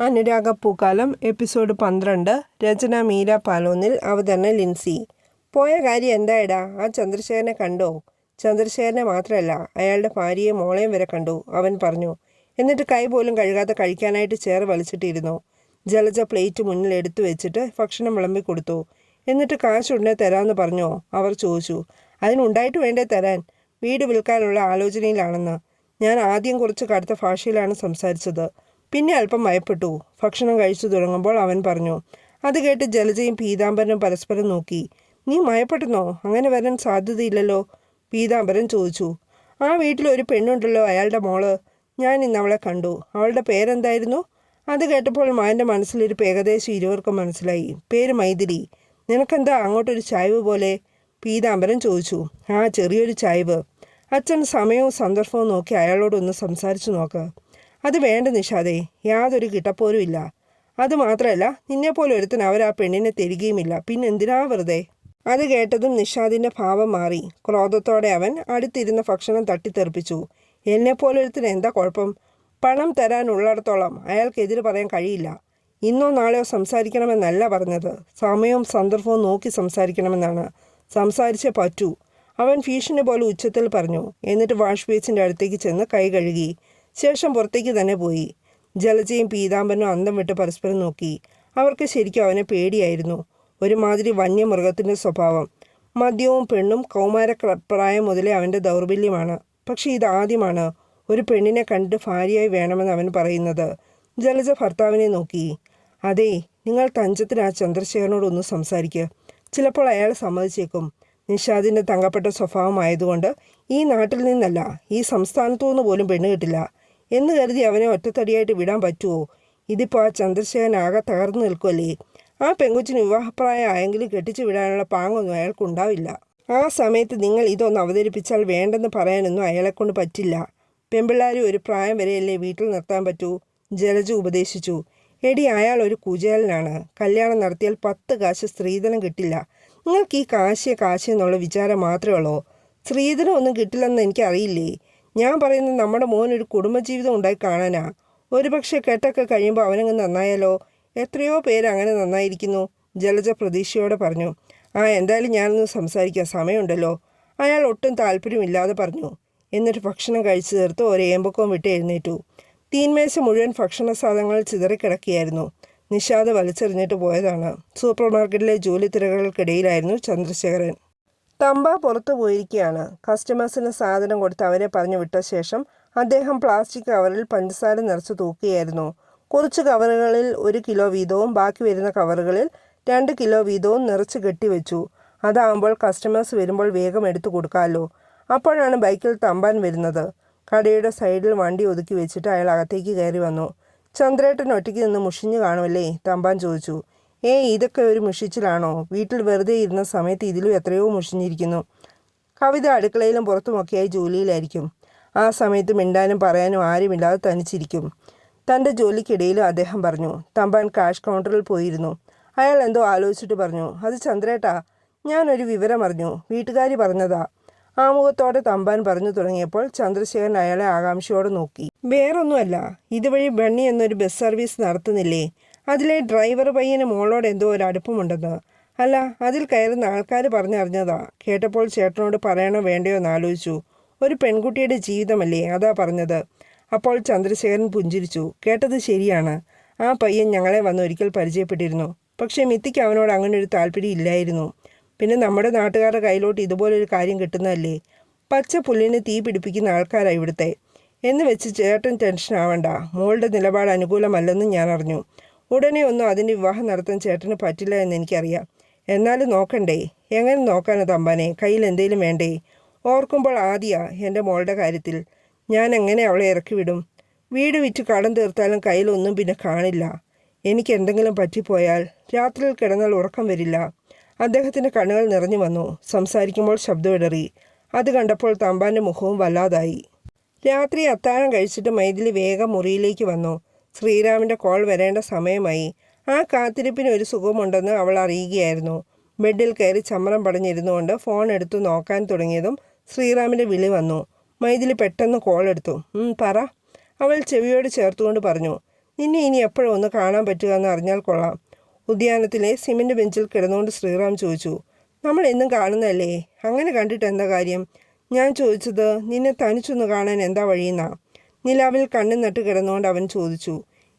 അനുരാഗപ്പൂക്കാലം episode പന്ത്രണ്ട് രചന മീര പാലോന്നിൽ അവതരണ ലിൻസി. പോയ കാര്യം എന്തായടാ? ആ ചന്ദ്രശേഖരനെ കണ്ടോ? ചന്ദ്രശേഖരനെ മാത്രമല്ല അയാളുടെ ഭാര്യയെ മോളെയും വരെ കണ്ടു അവൻ പറഞ്ഞു. എന്നിട്ട് കൈ പോലും കഴുകാതെ കഴിക്കാനായിട്ട് ചേർ വലിച്ചിട്ടിരുന്നു. ജലജ പ്ലേറ്റ് മുന്നിൽ എടുത്തു വെച്ചിട്ട് ഭക്ഷണം വിളമ്പി കൊടുത്തു. എന്നിട്ട് കാശ് ഉടനെ തരാമെന്ന് പറഞ്ഞോ? അവർ ചോദിച്ചു. അതിനുണ്ടായിട്ട് വേണ്ടേ തരാൻ? വീട് വിൽക്കാനുള്ള ആലോചനയിലാണെന്ന്. ഞാൻ ആദ്യം കുറച്ച് കടുത്ത ഭാഷയിലാണ് സംസാരിച്ചത്. പിന്നെ അല്പം ഭയപ്പെട്ടു ഭക്ഷണം കഴിച്ചു തുടങ്ങുമ്പോൾ അവൻ പറഞ്ഞു അത് കേട്ട് ജലജയും പീതാംബരനും പരസ്പരം നോക്കി. നീ മയപ്പെട്ടെന്നോ? അങ്ങനെ വരാൻ സാധ്യതയില്ലല്ലോ? പീതാംബരൻ ചോദിച്ചു ആ വീട്ടിൽ ഒരു പെണ്ണുണ്ടല്ലോ അയാളുടെ മോൾ. ഞാൻ ഇന്ന് അവളെ കണ്ടു. അവളുടെ പേരെന്തായിരുന്നു? അത് കേട്ടപ്പോൾ മകന്റെ മനസ്സിലൊരു ഏകദേശം ഇരുവർക്കും മനസ്സിലായി. പേര് മൈഥിലി. നിനക്കെന്താ അങ്ങോട്ടൊരു ചായ്വ് പോലെ? പീതാംബരൻ ചോദിച്ചു ആ ചെറിയൊരു ചായ്വ്. അച്ഛൻ സമയവും സന്ദർഭവും നോക്കി അയാളോടൊന്ന് സംസാരിച്ചു നോക്ക്. അത് വേണ്ട നിഷാദേ യാതൊരു കിട്ടപ്പോലും ഇല്ല അതുമാത്രമല്ല നിന്നെപ്പോലെ ഒരുത്തൻ അവർ ആ പെണ്ണിനെ തരികയുമില്ല. പിന്നെ എന്തിനാ വെറുതെ? അത് കേട്ടതും നിഷാദിന്റെ ഭാവം മാറി. ക്രോധത്തോടെ അവൻ അടുത്തിരുന്ന ഭക്ഷണം തട്ടിത്തെറിപ്പിച്ചു. എന്നെപ്പോലൊരുത്തിന് എന്താ കുഴപ്പം? പണം തരാനുള്ളിടത്തോളം അയാൾക്കെതിര് പറയാൻ കഴിയില്ല. ഇന്നോ നാളെയോ സംസാരിക്കണമെന്നല്ല പറഞ്ഞത്. സമയവും സന്ദർഭവും നോക്കി സംസാരിക്കണമെന്നാണ്. സംസാരിച്ചേ പറ്റൂ. അവൻ ഭീഷണി പോലെ ഉച്ചത്തിൽ പറഞ്ഞു. എന്നിട്ട് വാഷ് ബേസിന്റെ അടുത്തേക്ക് ചെന്ന് കൈ കഴുകി. ശേഷം പുറത്തേക്ക് തന്നെ പോയി. ജലജയും പീതാംബനും അന്തം വിട്ട് പരസ്പരം നോക്കി. അവർക്ക് ശരിക്കും അവനെ പേടിയായിരുന്നു. ഒരുമാതിരി വന്യമൃഗത്തിന്റെ സ്വഭാവം. മദ്യവും പെണ്ണും കൗമാര പ്രായം മുതലേ അവന്റെ ദൗർബല്യമാണ്. പക്ഷേ ഇതാദ്യമാണ് ഒരു പെണ്ണിനെ കണ്ട് ഭാര്യയായി വേണമെന്ന് അവൻ പറയുന്നത്. ജലജ ഭർത്താവിനെ നോക്കി. അതെ നിങ്ങൾ തഞ്ചത്തിന് ആ ചന്ദ്രശേഖരനോടൊന്ന് സംസാരിക്കുക ചിലപ്പോൾ അയാൾ സമ്മതിച്ചേക്കും. നിഷാദിന്റെ തങ്കപ്പെട്ട സ്വഭാവമായതുകൊണ്ട് ഈ നാട്ടിൽ നിന്നല്ല ഈ സംസ്ഥാനത്തു നിന്ന് പോലും പെണ്ണ് കിട്ടില്ല. എന്ന് കരുതി അവനെ ഒറ്റത്തടിയായിട്ട് വിടാൻ പറ്റുമോ ഇതിപ്പോൾ ആ ചന്ദ്രശേഖരൻ ആകെ തകർന്നു നിൽക്കുമല്ലേ ആ പെങ്കുച്ചിന് വിവാഹപ്രായം ആയെങ്കിലും കെട്ടിച്ചു വിടാനുള്ള പാങ്ങൊന്നും അയാൾക്കുണ്ടാവില്ല. ആ സമയത്ത് നിങ്ങൾ ഇതൊന്ന് അവതരിപ്പിച്ചാൽ വേണ്ടെന്ന് പറയാനൊന്നും അയാളെക്കൊണ്ട് പറ്റില്ല. പെമ്പിള്ളാരി ഒരു പ്രായം വരെയല്ലേ വീട്ടിൽ നിർത്താൻ പറ്റൂ? ജലജ ഉപദേശിച്ചു. എടി അയാൾ ഒരു കുചേലനാണ് കല്യാണം നടത്തിയാൽ പത്ത് കാശ് സ്ത്രീധനം കിട്ടില്ല. നിങ്ങൾക്ക് ഈ കാശിയെ കാശിയെന്നുള്ള വിചാരം മാത്രമേ ഉള്ളൂ? സ്ത്രീധനം ഒന്നും കിട്ടില്ലെന്ന് എനിക്കറിയില്ലേ? ഞാൻ പറയുന്നത് നമ്മുടെ മോൻ ഒരു കുടുംബജീവിതം ഉണ്ടായി കാണാനാ. ഒരു പക്ഷേ കെട്ടൊക്കെ കഴിയുമ്പോൾ അവനങ്ങ് നന്നായാലോ? എത്രയോ പേര് അങ്ങനെ നന്നായിരിക്കുന്നു ജലജ പ്രതീക്ഷയോടെ പറഞ്ഞു. ആ എന്തായാലും ഞാനൊന്ന് സംസാരിക്കാൻ സമയമുണ്ടല്ലോ. അയാൾ ഒട്ടും താല്പര്യമില്ലാതെ പറഞ്ഞു. എന്നിട്ട് ഭക്ഷണം കഴിച്ചു തീർത്ത് ഒരു ഏമ്പക്കവും വിട്ട് എഴുന്നേറ്റു. തീന്മേശ മുഴുവൻ ഭക്ഷണ സാധനങ്ങൾ ചിതറിക്കിടക്കുകയായിരുന്നു. നിഷാദ് വലിച്ചെറിഞ്ഞിട്ട് പോയതാണ്. സൂപ്പർ മാർക്കറ്റിലെ ജോലി തിരകൾക്കിടയിലായിരുന്നു ചന്ദ്രശേഖരൻ. തമ്പ പുറത്തു പോയിരിക്കുകയാണ്. കസ്റ്റമേഴ്സിന് സാധനം കൊടുത്ത് അവരെ പറഞ്ഞു വിട്ട ശേഷം അദ്ദേഹം പ്ലാസ്റ്റിക് കവറിൽ പഞ്ചസാര നിറച്ച് തൂക്കുകയായിരുന്നു. കുറച്ച് കവറുകളിൽ ഒരു കിലോ വീതവും ബാക്കി വരുന്ന കവറുകളിൽ രണ്ട് കിലോ വീതവും നിറച്ച് കെട്ടിവെച്ചു. അതാകുമ്പോൾ കസ്റ്റമേഴ്സ് വരുമ്പോൾ വേഗം എടുത്തു കൊടുക്കാമല്ലോ അപ്പോഴാണ് ബൈക്കിൽ തമ്പാൻ വരുന്നത്. കടയുടെ സൈഡിൽ വണ്ടി ഒതുക്കി വെച്ചിട്ട് അയാൾ അകത്തേക്ക് കയറി വന്നു. ചന്ദ്രേട്ടൻ ഒറ്റയ്ക്ക് നിന്ന് മുഷിഞ്ഞു കാണുമല്ലേ? തമ്പാൻ ചോദിച്ചു. ഏയ് ഇതൊക്കെ ഒരു മുഷിച്ചിലാണോ? വീട്ടിൽ വെറുതെ ഇരുന്ന സമയത്ത് ഇതിലും എത്രയോ മുഷിഞ്ഞിരിക്കുന്നു. കവിത അടുക്കളയിലും പുറത്തുമൊക്കെയായി ജോലിയിലായിരിക്കും. ആ സമയത്ത് മിണ്ടാനും പറയാനും ആരുമില്ലാതെ തനിച്ചിരിക്കും. തന്റെ ജോലിക്കിടയിലും അദ്ദേഹം പറഞ്ഞു തമ്പാൻ കാഷ് കൗണ്ടറിൽ പോയിരുന്നു. അയാൾ എന്തോ ആലോചിച്ചിട്ട് പറഞ്ഞു അത് ചന്ദ്രേട്ടാ ഞാനൊരു വിവരം അറിഞ്ഞു. വീട്ടുകാർ പറഞ്ഞതാ. ആമുഖത്തോടെ തമ്പാൻ പറഞ്ഞു തുടങ്ങിയപ്പോൾ ചന്ദ്രശേഖരൻ അയാളെ ആകാംക്ഷയോടെ നോക്കി. വേറൊന്നുമല്ല ഇതുവഴി ബണ്ണി എന്നൊരു ബസ് സർവീസ് നടത്തുന്നില്ലേ? അതിലെ ഡ്രൈവർ പയ്യന് മോളോട് എന്തോ ഒരു അടുപ്പമുണ്ടെന്ന്. അല്ല അതിൽ കയറുന്ന ആൾക്കാർ പറഞ്ഞറിഞ്ഞതാ. കേട്ടപ്പോൾ ചേട്ടനോട് പറയണോ വേണ്ടയോ എന്ന് ആലോചിച്ചു. ഒരു പെൺകുട്ടിയുടെ ജീവിതമല്ലേ അതാ പറഞ്ഞത്. അപ്പോൾ ചന്ദ്രശേഖരൻ പുഞ്ചിരിച്ചു. കേട്ടത് ശരിയാണ്. ആ പയ്യൻ ഞങ്ങളെ വന്ന് ഒരിക്കൽ പരിചയപ്പെട്ടിരുന്നു. പക്ഷേ മിത്തിക്ക് അവനോട് അങ്ങനെ ഒരു താല്പര്യം ഇല്ലായിരുന്നു. പിന്നെ നമ്മുടെ നാട്ടുകാരുടെ കയ്യിലോട്ട് ഇതുപോലൊരു കാര്യം കിട്ടുന്നതല്ലേ? പച്ച പുല്ലിന് തീ പിടിപ്പിക്കുന്ന ആൾക്കാരാണ് ഇവിടുത്തെ. എന്ന് വെച്ച് ചേട്ടൻ ടെൻഷൻ ആവണ്ട. മോളുടെ നിലപാട് അനുകൂലമല്ലെന്ന് ഞാൻ അറിഞ്ഞു. ഉടനെ ഒന്നും അതിന്റെ വിവാഹം നടത്താൻ ചേട്ടന് പറ്റില്ല എന്ന് എനിക്കറിയാം. എന്നാലും നോക്കണ്ടേ. എങ്ങനെ നോക്കാനോ തമ്പാനെ? കയ്യിൽ എന്തേലും വേണ്ടേ? ഓർക്കുമ്പോൾ ആദ്യ എന്റെ മോളുടെ കാര്യത്തിൽ. ഞാൻ എങ്ങനെ അവളെ ഇറക്കി വിടും? വീട് വിറ്റ് കടം തീർത്താലും കയ്യിലൊന്നും പിന്നെ കാണില്ല. എനിക്ക് എന്തെങ്കിലും പറ്റിപ്പോയാൽ രാത്രിയിൽ കിടന്നാൽ ഉറക്കം വരില്ല. അദ്ദേഹത്തിന്റെ കണ്ണുകൾ നിറഞ്ഞു വന്നു. സംസാരിക്കുമ്പോൾ ശബ്ദമിടറി. അത് കണ്ടപ്പോൾ തമ്പാന്റെ മുഖവും വല്ലാതായി. രാത്രി അത്താഴം കഴിച്ചിട്ട് മൈഥിലി വേഗം മുറിയിലേക്ക് വന്നു. ശ്രീരാമിന്റെ കോൾ വരേണ്ട സമയമായി. ആ കാത്തിരിപ്പിന് ഒരു സുഖമുണ്ടെന്ന് അവൾ അറിയുകയായിരുന്നു. ബെഡിൽ കയറി ചമ്മരം പടഞ്ഞിരുന്നുകൊണ്ട് ഫോൺ എടുത്തു നോക്കാൻ തുടങ്ങിയതും ശ്രീറാമിന്റെ വിളി വന്നു. മൈഥിലി പെട്ടെന്ന് കോൾ എടുത്തു. പറ. അവൾ ചെവിയോട് ചേർത്തുകൊണ്ട് പറഞ്ഞു. നിന്നെ ഇനി എപ്പോഴും ഒന്ന് കാണാൻ പറ്റുക എന്ന് അറിഞ്ഞാൽ കൊള്ളാം. ഉദ്യാനത്തിലെ സിമെന്റ് ബെഞ്ചിൽ കിടന്നുകൊണ്ട് ശ്രീറാം ചോദിച്ചു. നമ്മൾ എന്നും കാണുന്നതല്ലേ? അങ്ങനെ കണ്ടിട്ട് എന്താ കാര്യം? ഞാൻ ചോദിച്ചത് നിന്നെ തനിച്ചൊന്ന് കാണാൻ എന്താ വഴിയെന്നാ? നിലാവിൽ കണ്ണു നട്ട് കിടന്നുകൊണ്ട് അവൻ ചോദിച്ചു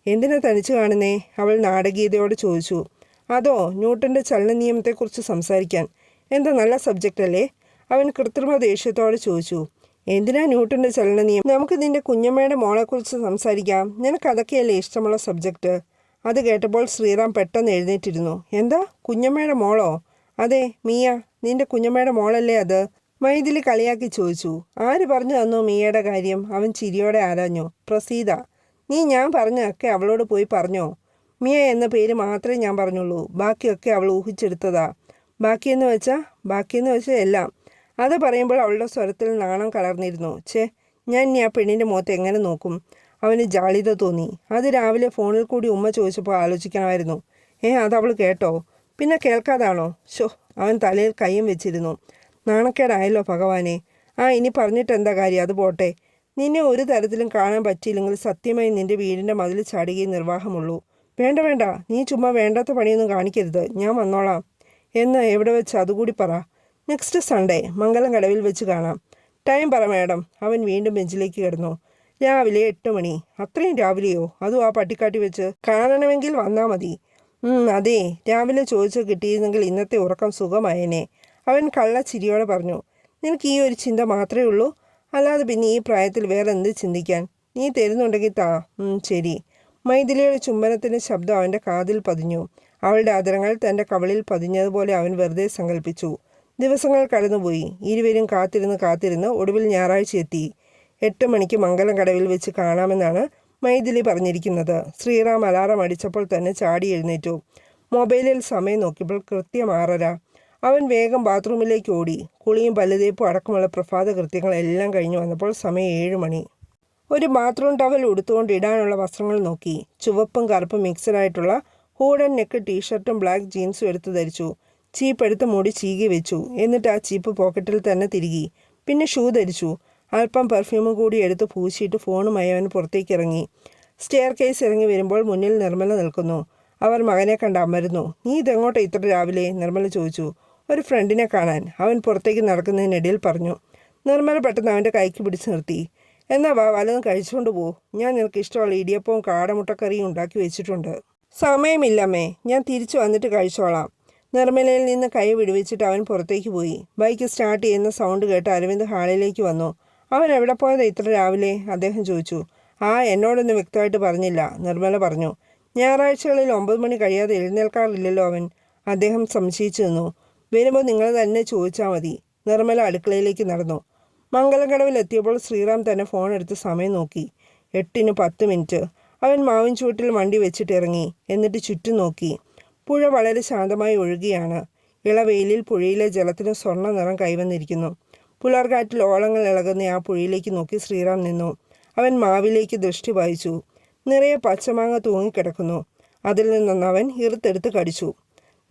എന്തിനാ തനിച്ചു കാണുന്നേ? അവൾ നാടകീയതയോട് ചോദിച്ചു അതോ ന്യൂട്ടന്റെ ചലന നിയമത്തെക്കുറിച്ച് സംസാരിക്കാൻ? എന്താ നല്ല സബ്ജക്റ്റ് അല്ലേ? അവൻ കൃത്രിമ ദേഷ്യത്തോടെ ചോദിച്ചു എന്തിനാ ന്യൂട്ടന്റെ ചലന നിയമം നമുക്ക് നിന്റെ കുഞ്ഞമ്മയുടെ മോളെക്കുറിച്ച് സംസാരിക്കാം. നിനക്ക് അതൊക്കെയല്ലേ ഇഷ്ടമുള്ള സബ്ജക്റ്റ് അത് കേട്ടപ്പോൾ ശ്രീറാം പെട്ടെന്ന് എഴുന്നേറ്റിരുന്നു എന്താ? കുഞ്ഞമ്മയുടെ മോളോ? അതെ മിയ. നിന്റെ കുഞ്ഞമ്മയുടെ മോളല്ലേ അത്? മൈഥിലി കളിയാക്കി ചോദിച്ചു ആര് പറഞ്ഞു തന്നു മീയയുടെ കാര്യം? അവൻ ചിരിയോടെ ആരാഞ്ഞു. പ്രസീത നീ ഞാൻ പറഞ്ഞൊക്കെ അവളോട് പോയി പറഞ്ഞോ? മിയ എന്ന പേര് മാത്രമേ ഞാൻ പറഞ്ഞുള്ളൂ. ബാക്കിയൊക്കെ അവൾ ഊഹിച്ചെടുത്തതാ. ബാക്കിയെന്ന് വെച്ചാൽ ബാക്കിയെന്ന് വെച്ചാൽ എല്ലാം. അത് പറയുമ്പോൾ അവളുടെ സ്വരത്തിൽ നാണം കലർന്നിരുന്നു. ഛേ ഞാൻ ഇനി ആ പെണ്ണിന്റെ മുഖത്ത് എങ്ങനെ നോക്കും? അവന് ജാളിത തോന്നി. അത് രാവിലെ ഫോണിൽ കൂടി ഉമ്മ ചോദിച്ചപ്പോൾ ആലോചിക്കണമായിരുന്നു. ഏ അതവൾ കേട്ടോ? പിന്നെ കേൾക്കാതാണോ? ഷോ അവൻ തലയിൽ കൈയും വെച്ചിരുന്നു. നാണക്കേടായല്ലോ ഭഗവാനെ. ആ ഇനി പറഞ്ഞിട്ട് എന്താ കാര്യം? അത് പോട്ടെ. നിന്നെ ഒരു തരത്തിലും കാണാൻ പറ്റിയില്ലെങ്കിൽ സത്യമായി നിന്റെ വീടിന്റെ മതിൽ ചാടുകയും നിർവാഹമുള്ളൂ. വേണ്ട വേണ്ട. നീ ചുമ്മാ വേണ്ടാത്ത പണിയൊന്നും കാണിക്കരുത്. ഞാൻ വന്നോളാം. എന്ന് എവിടെ വെച്ച് അതുകൂടി പറ. നെക്സ്റ്റ് സൺഡേ മംഗലം കടവിൽ വെച്ച് കാണാം. ടൈം പറ മാഡം. അവൻ വീണ്ടും ബെഞ്ചിലേക്ക് കിടന്നു. രാവിലെ എട്ട് മണി. അത്രയും രാവിലെയോ? അതും ആ പട്ടിക്കാട്ടി വെച്ച് കാണണമെങ്കിൽ വന്നാൽ മതി. അതെ. രാവിലെ ചോദിച്ചു കിട്ടിയിരുന്നെങ്കിൽ ഇന്നത്തെ ഉറക്കം സുഖമായേനെ. അവൻ കള്ളച്ചിരിയോടെ പറഞ്ഞു നിനക്ക് ഈ ഒരു ചിന്ത മാത്രമേ ഉള്ളൂ? അല്ലാതെ പിന്നെ ഈ പ്രായത്തിൽ വേറെ എന്ത് ചിന്തിക്കാൻ? നീ തരുന്നുണ്ടെങ്കിൽ താ. ശരി. മൈഥിലിയുടെ ചുംബനത്തിന്റെ ശബ്ദം അവന്റെ കാതിൽ പതിഞ്ഞു. അവളുടെ ആദരങ്ങൾ തന്റെ കവളിൽ പതിഞ്ഞതുപോലെ അവൻ വെറുതെ സങ്കല്പിച്ചു ദിവസങ്ങൾ കടന്നുപോയി. ഇരുവരും കാത്തിരുന്ന് കാത്തിരുന്ന് ഒടുവിൽ ഞായറാഴ്ച എത്തി. എട്ട് മണിക്ക് മംഗലം കടവിൽ വെച്ച് കാണാമെന്നാണ് മൈഥിലി പറഞ്ഞിരിക്കുന്നത്. ശ്രീറാം അലാറം അടിച്ചപ്പോൾ തന്നെ ചാടി എഴുന്നേറ്റു. മൊബൈലിൽ സമയം നോക്കിയപ്പോൾ കൃത്യം ആറര. അവൻ വേഗം ബാത്റൂമിലേക്ക് ഓടി. കുളിയും പല്ലുതേപ്പും അടക്കമുള്ള പ്രഭാത കൃത്യങ്ങളെല്ലാം കഴിഞ്ഞു വന്നപ്പോൾ സമയം ഏഴ് മണി. ഒരു ബാത്റൂം ടവൽ ഉടുത്തുകൊണ്ട് ഇടാനുള്ള വസ്ത്രങ്ങൾ നോക്കി. ചുവപ്പും കറുപ്പും മിക്സഡായിട്ടുള്ള ഹൂഡൻ നെക്ക് ടീഷർട്ടും ബ്ലാക്ക് ജീൻസും എടുത്തു ധരിച്ചു. ചീപ്പ് എടുത്ത് മൂടി ചീകി വെച്ചു. എന്നിട്ട് ആ ചീപ്പ് പോക്കറ്റിൽ തന്നെ തിരികി. പിന്നെ ഷൂ ധരിച്ചു. അല്പം പെർഫ്യൂമും കൂടി എടുത്ത് പൂശിയിട്ട് ഫോണുമായി അവൻ പുറത്തേക്ക് ഇറങ്ങി. സ്റ്റെയർ കേസ് ഇറങ്ങി വരുമ്പോൾ മുന്നിൽ നിർമ്മല നിൽക്കുന്നു. അവർ മകനെ കണ്ട അമരുന്നു. നീ ഇതെങ്ങോട്ടെ ഇത്ര രാവിലെ? നിർമ്മല ചോദിച്ചു. ഒരു ഫ്രണ്ടിനെ കാണാൻ അവൻ പുറത്തേക്ക് നടക്കുന്നതിനിടയിൽ പറഞ്ഞു നിർമ്മല പെട്ടെന്ന് അവന്റെ കൈക്ക് പിടിച്ചു നിർത്തി. എന്നാ വാ വലതും കഴിച്ചുകൊണ്ട് പോ. ഞാൻ നിനക്ക് ഇഷ്ടമുള്ള ഇടിയപ്പവും കാടമുട്ടക്കറിയും ഉണ്ടാക്കി വെച്ചിട്ടുണ്ട്. സമയമില്ലമ്മേ ഞാൻ തിരിച്ചു വന്നിട്ട് കഴിച്ചോളാം. നിർമ്മലയിൽ നിന്ന് കൈ വിടുവിച്ചിട്ട് അവൻ പുറത്തേക്ക് പോയി. ബൈക്ക് സ്റ്റാർട്ട് ചെയ്യുന്ന സൗണ്ട് കേട്ട് അരവിന്ദ് ഹാളിലേക്ക് വന്നു. അവൻ എവിടെ പോയത് ഇത്ര രാവിലെ? അദ്ദേഹം ചോദിച്ചു. ആ എന്നോടൊന്നും വ്യക്തമായിട്ട് പറഞ്ഞില്ല നിർമ്മല പറഞ്ഞു. ഞായറാഴ്ചകളിൽ ഒമ്പത് മണി കഴിയാതെ എഴുന്നേൽക്കാറില്ലല്ലോ അവൻ അദ്ദേഹം സംശയിച്ചു നിന്നു വരുമ്പോൾ നിങ്ങൾ തന്നെ ചോദിച്ചാൽ മതി. നിർമ്മല അടുക്കളയിലേക്ക് നടന്നു. മംഗലക്കടവിൽ എത്തിയപ്പോൾ ശ്രീറാം തന്നെ ഫോൺ എടുത്ത് സമയം നോക്കി. എട്ടിന് പത്ത് മിനിറ്റ് അവൻ മാവിൻ ചുവട്ടിൽ വണ്ടി വെച്ചിട്ട് ഇറങ്ങി. എന്നിട്ട് ചുറ്റും നോക്കി. പുഴ വളരെ ശാന്തമായി ഒഴുകിയാണ്. ഇളവെയിലിൽ പുഴയിലെ ജലത്തിന് സ്വർണ നിറം കൈവന്നിരിക്കുന്നു. പുലർകാറ്റിൽ ഓളങ്ങൾ ഇളകുന്ന ആ പുഴയിലേക്ക് നോക്കി ശ്രീറാം നിന്നു. അവൻ മാവിലേക്ക് ദൃഷ്ടി വായിച്ചു നിറയെ പച്ചമാങ്ങ തൂങ്ങിക്കിടക്കുന്നു. അതിൽ നിന്നവൻ ഇറുത്തെടുത്ത് കടിച്ചു.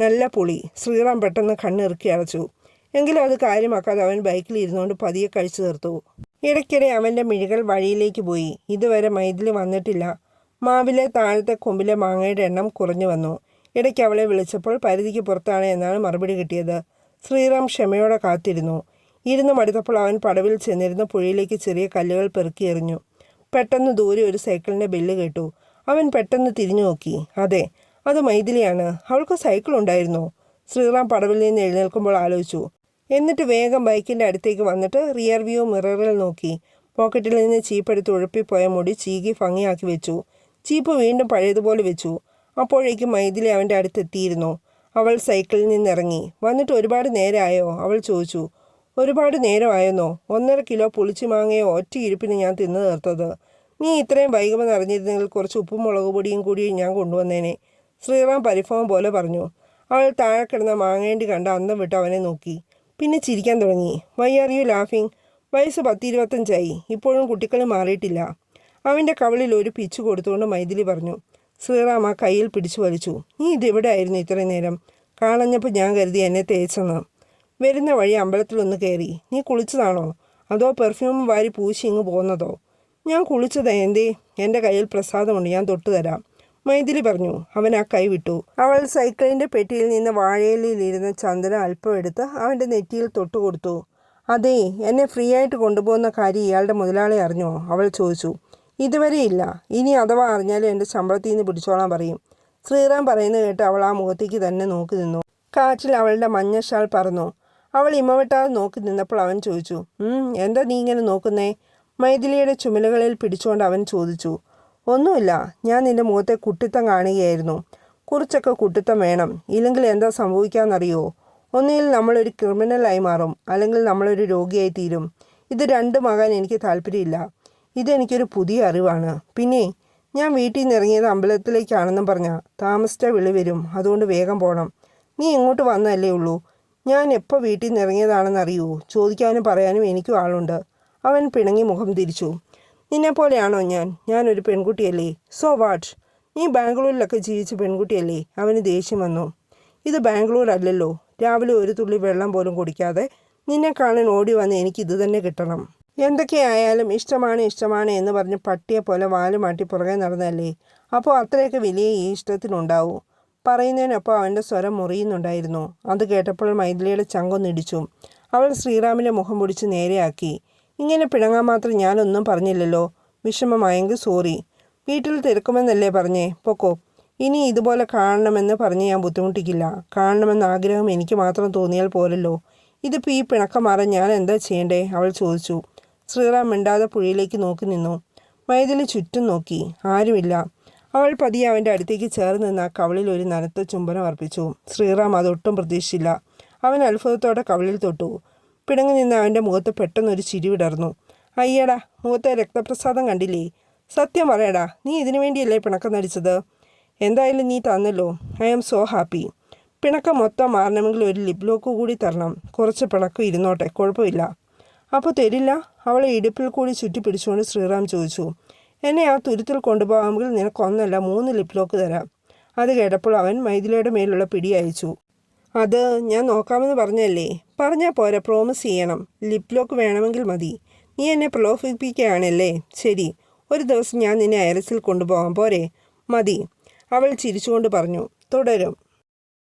നല്ല പുളി. ശ്രീറാം പെട്ടെന്ന് കണ്ണിറുക്കി അടച്ചു എങ്കിലും അത് കാര്യമാക്കാതെ അവൻ ബൈക്കിൽ ഇരുന്നുകൊണ്ട് പതിയെ കഴിച്ചു തീർത്തു. ഇടയ്ക്കിടെ അവന്റെ മിഴികൾ വഴിയിലേക്ക് പോയി. ഇതുവരെ മൈതിൽ വന്നിട്ടില്ല. മാവിലെ താഴത്തെ കൊമ്പിലെ മാങ്ങയുടെ എണ്ണം കുറഞ്ഞു വന്നു. ഇടയ്ക്ക് അവളെ വിളിച്ചപ്പോൾ പരിധിക്ക് പുറത്താണ് എന്നാണ് മറുപടി കിട്ടിയത്. ശ്രീറാം ക്ഷമയോടെ കാത്തിരുന്നു. ഇരുന്ന് മടുത്തപ്പോൾ അവൻ പടവിൽ ചെന്നിരുന്ന പുഴയിലേക്ക് ചെറിയ കല്ലുകൾ പെറുക്കി എറിഞ്ഞു. പെട്ടെന്ന് ദൂരെ ഒരു സൈക്കിളിന്റെ ബെല്ല് കേട്ടു. അവൻ പെട്ടെന്ന് തിരിഞ്ഞു നോക്കി. അതെ അത് മൈഥിലിയാണ്. അവൾക്ക് സൈക്കിൾ ഉണ്ടായിരുന്നു. ശ്രീറാം പടവിൽ നിന്ന് എഴുന്നേൽക്കുമ്പോൾ ആലോചിച്ചു. എന്നിട്ട് വേഗം ബൈക്കിന്റെ അടുത്തേക്ക് വന്നിട്ട് റിയർ വ്യൂ മിററിൽ നോക്കി. പോക്കറ്റിൽ നിന്ന് ചീപ്പ് എടുത്ത് ഉഴപ്പിപ്പോയ മുടി ചീകി ഭംഗിയാക്കി വെച്ചു. ചീപ്പ് വീണ്ടും പഴയതുപോലെ വെച്ചു. അപ്പോഴേക്കും മൈഥിലി അവന്റെ അടുത്തെത്തിയിരുന്നു അവൾ സൈക്കിളിൽ നിന്നിറങ്ങി വന്നിട്ട് ഒരുപാട് നേരമായോ? അവൾ ചോദിച്ചു. ഒരുപാട് നേരമായെന്നോ? ഒന്നര കിലോ പുളിച്ചു മാങ്ങയോ ഒറ്റ ഇരിപ്പിന് ഞാൻ തിന്നു തീർത്തത്. നീ ഇത്രയും വൈകുമെന്ന് അറിഞ്ഞിരുന്നെങ്കിൽ കുറച്ച് ഉപ്പും മുളക് പൊടിയും കൂടി ഞാൻ കൊണ്ടുവന്നേനെ. ശ്രീറാം പരിഭവം പോലെ പറഞ്ഞു. അവൾ താഴെ കിടന്ന മാങ്ങേണ്ടി കണ്ട അന്തം വിട്ട് അവനെ നോക്കി. പിന്നെ ചിരിക്കാൻ തുടങ്ങി. വൈ ആർ യു ലാഫിങ് വയസ്സ് പത്തിരുപത്തഞ്ചായി. ഇപ്പോഴും കുട്ടിക്കളി മാറിയിട്ടില്ല. അവന്റെ കവളിൽ ഒരു പിച്ചു കൊടുത്തുകൊണ്ട് മൈഥിലി പറഞ്ഞു. ശ്രീറാം ആ കയ്യിൽ പിടിച്ചു വലിച്ചു. നീ ഇതെവിടെ ആയിരുന്നു ഇത്രയും നേരം? കാണഞ്ഞപ്പോൾ ഞാൻ കരുതി എന്നെ തേച്ചെന്ന്. വരുന്ന വഴി അമ്പലത്തിലൊന്ന് കയറി. നീ കുളിച്ചതാണോ? അതോ പെർഫ്യൂം വാരി പൂശി ഇങ്ങ് പോകുന്നതോ? ഞാൻ കുളിച്ചത് എന്തേ? എന്റെ കയ്യിൽ പ്രസാദമുണ്ട്. ഞാൻ തൊട്ട് തരാം. മൈഥിലി പറഞ്ഞു. അവൻ ആ കൈ വിട്ടു. അവൾ സൈക്കിളിന്റെ പെട്ടിയിൽ നിന്ന് വാഴയിലിരുന്ന ചന്ദനം അല്പം എടുത്ത് അവന്റെ നെറ്റിയിൽ തൊട്ടു കൊടുത്തു. അതെ എന്നെ ഫ്രീ ആയിട്ട് കൊണ്ടുപോകുന്ന കാര്യം ഇയാളുടെ മുതലാളി അറിഞ്ഞോ? അവൾ ചോദിച്ചു. ഇതുവരെ ഇല്ല. ഇനി അഥവാ അറിഞ്ഞാലും എന്റെ ശമ്പളത്തിൽ നിന്ന് പിടിച്ചോളാൻ പറയും. ശ്രീറാം പറയുന്നത് കേട്ട് അവൾ ആ മുഖത്തേക്ക് തന്നെ നോക്കി നിന്നു. കാറ്റിൽ അവളുടെ മഞ്ഞ പറന്നു. അവൾ ഇമവെട്ടാതെ നോക്കി നിന്നപ്പോൾ അവൻ ചോദിച്ചു. "ഉം, എന്താ നീ ഇങ്ങനെ നോക്കുന്നേ? മൈഥിലിയുടെ ചുമലുകളിൽ പിടിച്ചുകൊണ്ട് അവൻ ചോദിച്ചു. ഒന്നുമില്ല. ഞാൻ നിന്റെ മുഖത്തെ കുട്ടിത്തം കാണുകയായിരുന്നു. കുറച്ചൊക്കെ കുട്ടിത്തം വേണം. ഇല്ലെങ്കിൽ എന്താ സംഭവിക്കാമെന്നറിയോ ഒന്നുകിൽ നമ്മളൊരു ക്രിമിനലായി മാറും. അല്ലെങ്കിൽ നമ്മളൊരു രോഗിയായി തീരും. ഇത് രണ്ടുമാകാൻ എനിക്ക് താല്പര്യമില്ല. ഇതെനിക്കൊരു പുതിയ അറിവാണ്. പിന്നെ ഞാൻ വീട്ടിൽ നിന്ന് ഇറങ്ങിയത് അമ്പലത്തിലേക്കാണെന്നും പറഞ്ഞ താമസിച്ച വിളി വരും. അതുകൊണ്ട് വേഗം പോകണം നീ ഇങ്ങോട്ട് വന്നതല്ലേ ഉള്ളൂ. ഞാൻ എപ്പോൾ വീട്ടിൽ നിന്ന് ഇറങ്ങിയതാണെന്ന് അറിയൂ ചോദിക്കാനും പറയാനും എനിക്കും ആളുണ്ട്. അവൻ പിണങ്ങി മുഖം തിരിച്ചു. നിന്നെപ്പോലെയാണോ ഞാൻ? ഞാനൊരു പെൺകുട്ടിയല്ലേ? സോ വാട്ട് നീ ബാംഗ്ലൂരിലൊക്കെ ജീവിച്ച പെൺകുട്ടിയല്ലേ? അവന് ദേഷ്യം വന്നു. ഇത് ബാംഗ്ലൂർ അല്ലല്ലോ രാവിലെ ഒരു തുള്ളി വെള്ളം പോലും കുടിക്കാതെ നിന്നെ കാണാൻ ഓടി വന്ന് എനിക്ക് ഇത് തന്നെ കിട്ടണം. എന്തൊക്കെയായാലും ഇഷ്ടമാണ് ഇഷ്ടമാണ് എന്ന് പറഞ്ഞ് പട്ടിയെ പോലെ വാലുമാട്ടി പുറകെ നടന്നല്ലേ? അപ്പോൾ അത്രയൊക്കെ വലിയ ഈ ഇഷ്ടത്തിനുണ്ടാവൂ. പറയുന്നതിനൊപ്പം അവന്റെ സ്വരം മുറിയുന്നുണ്ടായിരുന്നു. അത് കേട്ടപ്പോൾ മൈഥിലിയുടെ ചങ്കൊന്നിടിച്ചു. അവൾ ശ്രീറാമിന്റെ മുഖം പിടിച്ച് നേരെയാക്കി. ഇങ്ങനെ പിണങ്ങാൻ മാത്രം ഞാനൊന്നും പറഞ്ഞില്ലല്ലോ. വിഷമമായെങ്കിൽ സോറി. വീട്ടിൽ തിരക്കുമെന്നല്ലേ പറഞ്ഞേ? പൊക്കോ. ഇനി ഇതുപോലെ കാണണമെന്ന് പറഞ്ഞ് ഞാൻ ബുദ്ധിമുട്ടിക്കില്ല. കാണണമെന്ന ആഗ്രഹം എനിക്ക് മാത്രം തോന്നിയാൽ പോരല്ലോ. ഇതിപ്പോൾ ഈ പിണക്കം മാറാൻ ഞാൻ എന്താ ചെയ്യണ്ടേ? അവൾ ചോദിച്ചു. ശ്രീറാം മിണ്ടാതെ പുഴയിലേക്ക് നോക്കി നിന്നു. വയതിന് ചുറ്റും നോക്കി. ആരുമില്ല. അവൾ പതിയെ അവന്റെ അടുത്തേക്ക് ചേർന്ന് നിന്ന് കവളിൽ ഒരു നനത്ത ചുംബനം അർപ്പിച്ചു. ശ്രീറാം അതൊട്ടും പ്രതീക്ഷിച്ചില്ല. അവൻ അത്ഭുതത്തോടെ കവളിൽ തൊട്ടു. പിണങ്ങി നിന്ന് അവന്റെ മുഖത്ത് പെട്ടെന്നൊരു ചിരി വിടർന്നു. അയ്യടാ മുഖത്തെ രക്തപ്രസാദം കണ്ടില്ലേ? സത്യം പറയടാ നീ ഇതിനു വേണ്ടിയല്ലേ പിണക്കം നടിച്ചത്? എന്തായാലും നീ തന്നല്ലോ. I am so happy. പിണക്കം മൊത്തം മാറണമെങ്കിൽ ഒരു ലിപ് ലോക്ക് കൂടി തരണം. കുറച്ച് പിണക്കം ഇരുന്നോട്ടെ കുഴപ്പമില്ല. അപ്പോൾ തരില്ല? അവളെ ഇടുപ്പിൽ കൂടി ചുറ്റി പിടിച്ചുകൊണ്ട് ശ്രീറാം ചോദിച്ചു. എന്നെ ആ തുരുത്തിൽ കൊണ്ടുപോകാമെങ്കിൽ നിനക്കൊന്നല്ല മൂന്ന് ലിപ് ലോക്ക് തരാം. അത് കേട്ടപ്പോൾ അവൻ മൈഥിലയുടെ മേലുള്ള പിടി അയച്ചു. അത് ഞാൻ നോക്കാമെന്ന് പറഞ്ഞല്ലേ? പറഞ്ഞാൽ പോരെ പ്രോമിസ് ചെയ്യണം. ലിപ് ലോക്ക് വേണമെങ്കിൽ മതി. നീ എന്നെ പ്രലോഭിപ്പിക്കുകയാണല്ലേ? ശരി. ഒരു ദിവസം ഞാൻ നിന്നെ അയറസിൽ കൊണ്ടുപോകാം. പോരെ. മതി. അവൾ ചിരിച്ചുകൊണ്ട് പറഞ്ഞു. തുടരും.